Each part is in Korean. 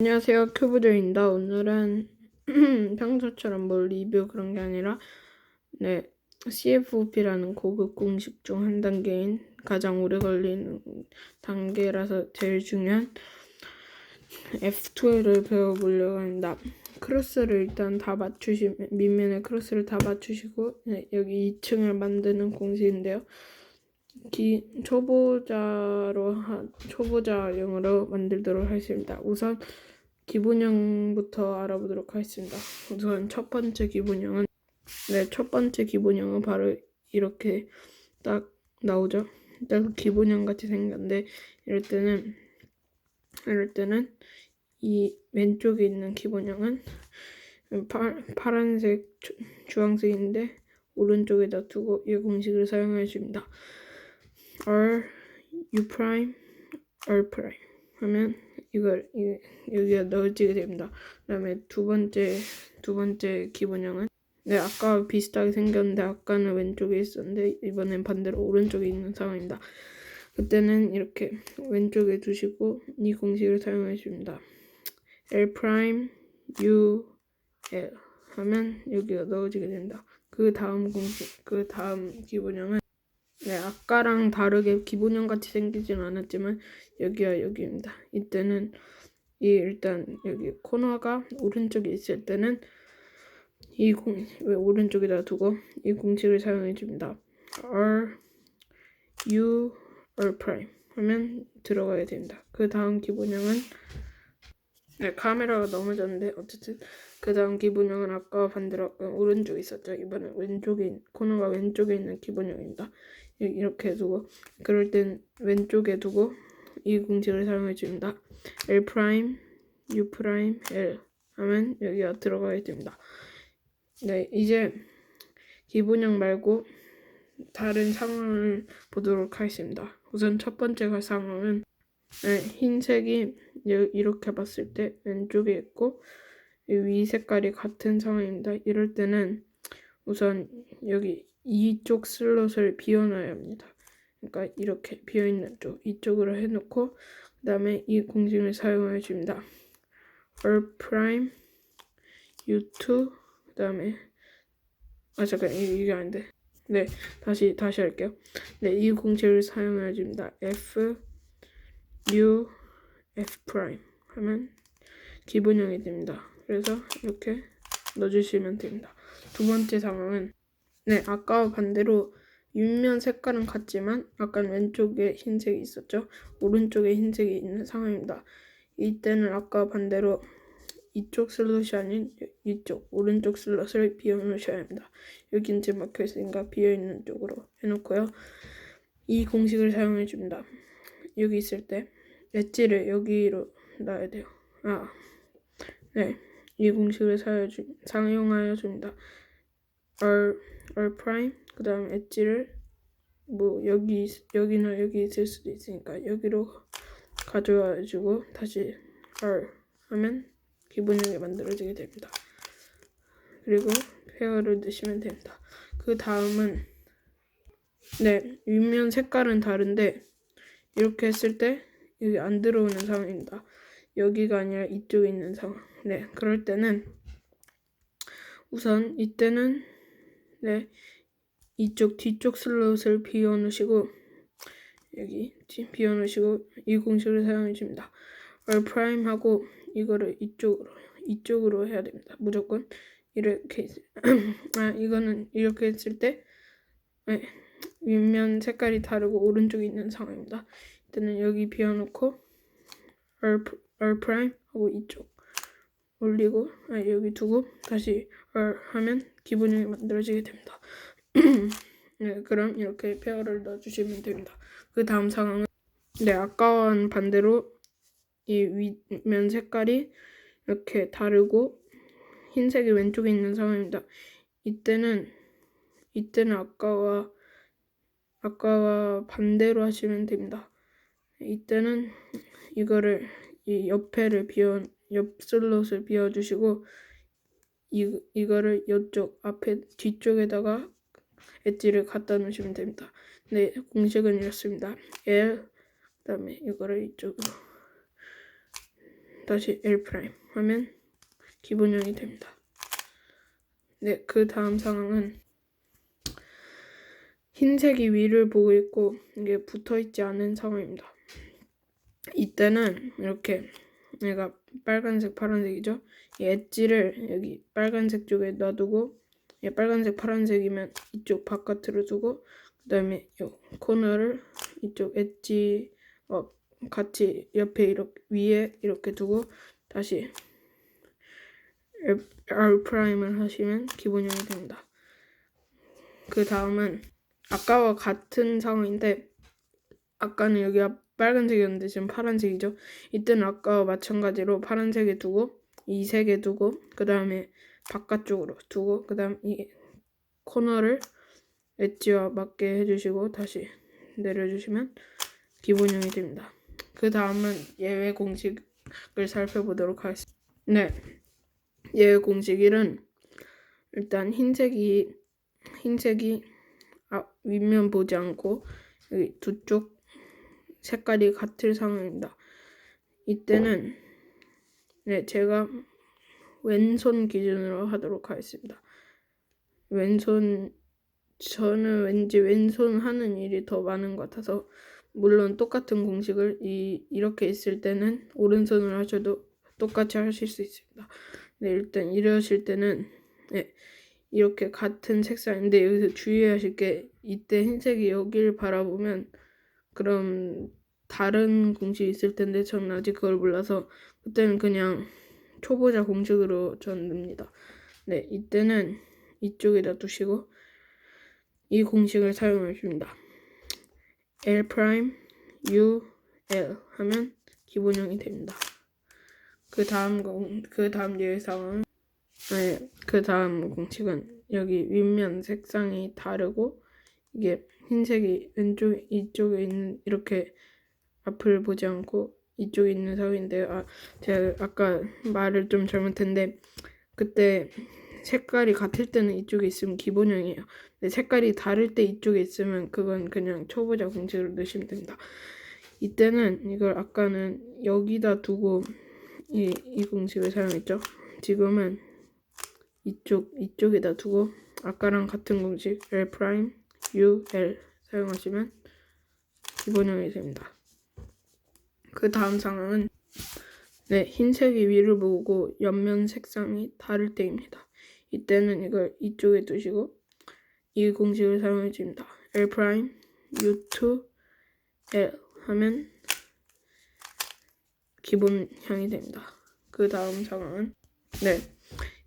안녕하세요. 큐브조입니다. 오늘은 평소처럼 뭘 리뷰 그런 게 아니라 네 CFOP라는 고급 공식 중 한 단계인 가장 오래 걸리는 단계라서 제일 중요한 F2를 배워보려고 합니다. 크로스를 일단 다 맞추시면 밑면에 크로스를 다 맞추시고 네, 여기 2층을 만드는 공식인데요. 기, 초보자로 하, 초보자용으로 만들도록 하겠습니다. 우선 기본형부터 알아보도록 하겠습니다. 우선 첫 번째 기본형은 네, 첫 번째 기본형은 바로 이렇게 딱 나오죠. 딱 기본형 같이 생겼는데 이럴 때는 이럴 때는 이 왼쪽에 있는 기본형은 파, 파란색 주, 주황색인데 오른쪽에다 두고 이 공식을 사용해 줍니다. R U 프라임 R 프라임 하면 이걸 이, 여기에 넣어지게 됩니다. 그다음에 두 번째 두 번째 기본형은 네 아까 비슷하게 생겼는데 아까는 왼쪽에 있었는데 이번엔 반대로 오른쪽에 있는 상황입니다. 그때는 이렇게 왼쪽에 두시고 이 공식을 사용해 줍니다. L 프라임 U L 하면 여기가 넣어지게 됩니다. 그 다음 공식 그 다음 기본형은 네, 아까랑 다르게 기본형 같이 생기진 않았지만 여기와 여기입니다. 이때는 이 일단 여기 코너가 오른쪽에 있을 때는 이 공, 왜 오른쪽에다 두고 이 공식을 사용해 줍니다. R U R 프라임 하면 들어가야 됩니다. 그 다음 기본형은 네, 카메라가 넘어졌는데 어쨌든 그 다음 기본형은 아까 반대로 오른쪽에 있었죠. 이번엔 왼쪽에 코너가 왼쪽에 있는 기본형입니다. 이렇게 두고 그럴 땐 왼쪽에 두고 이 공식을 사용해 줍니다. L 프라임, U 프라임, L 하면 여기가 들어가야 됩니다. 네, 이제 기본형 말고 다른 상황을 보도록 하겠습니다. 우선 첫 번째 상황은 네, 흰색이 이렇게 봤을 때 왼쪽에 있고 위 색깔이 같은 상황입니다. 이럴 때는 우선 여기 이쪽 슬롯을 비워놔야 합니다. 그러니까 이렇게 비어있는 쪽 이쪽으로 해놓고 그 다음에 이 공식을 사용해 줍니다. R prime U2 그 다음에 아 잠깐 이게 아닌데 네 다시 다시 할게요. 네이 공식을 사용해 줍니다. F U F prime 하면 기본형이 됩니다. 그래서 이렇게 넣어주시면 됩니다. 두 번째 상황은 네, 아까와 반대로 윗면 색깔은 같지만 약간 왼쪽에 흰색이 있었죠. 오른쪽에 흰색이 있는 상황입니다. 이때는 아까 반대로 이쪽 슬롯이 아닌 이쪽 오른쪽 슬롯을 비워 놓으셔야 합니다. 여긴 지금 막혀 있으니까 비어 있는 쪽으로 해 놓고요. 이 공식을 사용해 줍니다. 여기 있을 때 엣지를 여기로 놔야 돼요. 아, 네. 이 공식을 사용하여 줍니다. R R 프라임 그 다음 엣지를 뭐 여기 여기나 여기 있을 수도 있으니까 여기로 가져와 주고 다시 R 하면 기본형이 만들어지게 됩니다. 그리고 페어를 넣으시면 됩니다. 그 다음은 네 윗면 색깔은 다른데 이렇게 했을 때 여기 안 들어오는 상황입니다. 여기가 아니라 이쪽에 있는 상황. 네 그럴 때는 우선 이때는 네, 이쪽 뒤쪽 슬롯을 비워 놓으시고 여기 비워 놓으시고 이 공식을 사용해 줍니다. R 프라임 하고 이거를 이쪽으로 이쪽으로 해야 됩니다. 무조건 이렇게 아 이거는 이렇게 했을 때 네, 윗면 색깔이 다르고 오른쪽에 있는 상황입니다. 이때는 여기 비워놓고 R, R 프라임 하고 이쪽 올리고 아, 여기 두고 다시 R 하면 기본형이 만들어지게 됩니다. 네, 그럼 이렇게 페어를 넣어주시면 됩니다. 그 다음 상황은 네, 아까와는 반대로 이 윗면 색깔이 이렇게 다르고 흰색이 왼쪽에 있는 상황입니다. 이때는 이때는 아까와 아까와 반대로 하시면 됩니다. 이때는 이거를 이 옆에를 비워 옆 슬롯을 비워주시고 이, 이거를 이쪽 앞에 뒤쪽에다가 엣지를 갖다 놓으시면 됩니다. 네, 공식은 이렇습니다. L 그다음에 이거를 이쪽으로 다시 L 프라임 하면 기본형이 됩니다. 네, 그 다음 상황은 흰색이 위를 보고 있고 이게 붙어 있지 않은 상황입니다. 이때는 이렇게 얘가 빨간색, 파란색이죠. 이 엣지를 여기 빨간색 쪽에 놔두고 얘 빨간색, 파란색이면 이쪽 바깥으로 두고 그 다음에 요 코너를 이쪽 엣지 어 같이 옆에 이렇게 위에 이렇게 두고 다시 R 프라임을 하시면 기본형이 됩니다. 그 다음은 아까와 같은 상황인데 아까는 여기가 빨간색이었는데 지금 파란색이죠. 이때는 아까와 마찬가지로 파란색에 두고 이 색에 두고 그 다음에 바깥쪽으로 두고 그 다음 이 코너를 엣지와 맞게 해주시고 다시 내려주시면 기본형이 됩니다. 그 다음은 예외 공식을 살펴보도록 하겠습니다. 네, 예외 공식 1은 일단 흰색이 흰색이 아, 윗면 보지 않고 여기 두쪽 색깔이 같을 상황입니다. 이때는 네 제가 왼손 기준으로 하도록 하겠습니다. 왼손 저는 왠지 왼손 하는 일이 더 많은 것 같아서 물론 똑같은 공식을 이 이렇게 있을 때는 오른손으로 하셔도 똑같이 하실 수 있습니다. 네 일단 이러실 때는 네 이렇게 같은 색상인데 여기서 주의하실 게 이때 흰색이 여기를 바라보면 그럼 다른 공식이 있을 텐데 저는 아직 그걸 몰라서 그때는 그냥 초보자 공식으로 전 냅니다. 네, 이때는 이쪽에다 두시고 이 공식을 사용해 줍니다. L 프라임 U L 하면 기본형이 됩니다. 그 다음 공, 그 다음 예외 상황은 네, 그 다음 공식은 여기 윗면 색상이 다르고 이게 흰색이 왼쪽 이쪽에 있는 이렇게 앞을 보지 않고 이쪽에 있는 상황인데요. 아, 제가 아까 말을 좀 잘못했는데 그때 색깔이 같을 때는 이쪽에 있으면 기본형이에요. 근데 색깔이 다를 때 이쪽에 있으면 그건 그냥 초보자 공식으로 넣으시면 됩니다. 이때는 이걸 아까는 여기다 두고 이, 이 공식을 사용했죠. 지금은 이쪽 이쪽에다 두고 아까랑 같은 공식 L U L 사용하시면 기본형이 됩니다. 그 다음 상황은 네 흰색이 위를 보고 옆면 색상이 다를 때입니다. 이때는 이걸 이쪽에 두시고 이 공식을 사용해 줍니다. L 프라임 U2 L 하면 기본형이 됩니다. 그 다음 상황은 네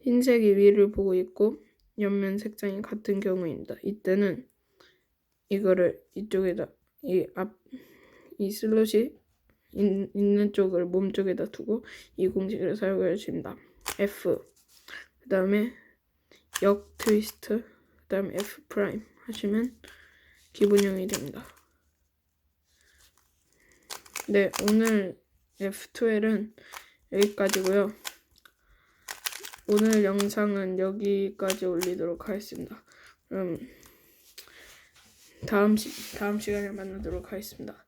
흰색이 위를 보고 있고 옆면 색상이 같은 경우입니다. 이때는 이거를 이쪽에다 이 앞이 슬롯이 있, 있는 쪽을 몸 쪽에다 두고 이 공식을 사용해 줍니다. F 그 다음에 역 트위스트 그 다음에 F 프라임 하시면 기본형이 됩니다. 네 오늘 F12은 여기까지고요. 오늘 영상은 여기까지 올리도록 하겠습니다. 그럼 다음 시 다음 시간에 만나도록 하겠습니다.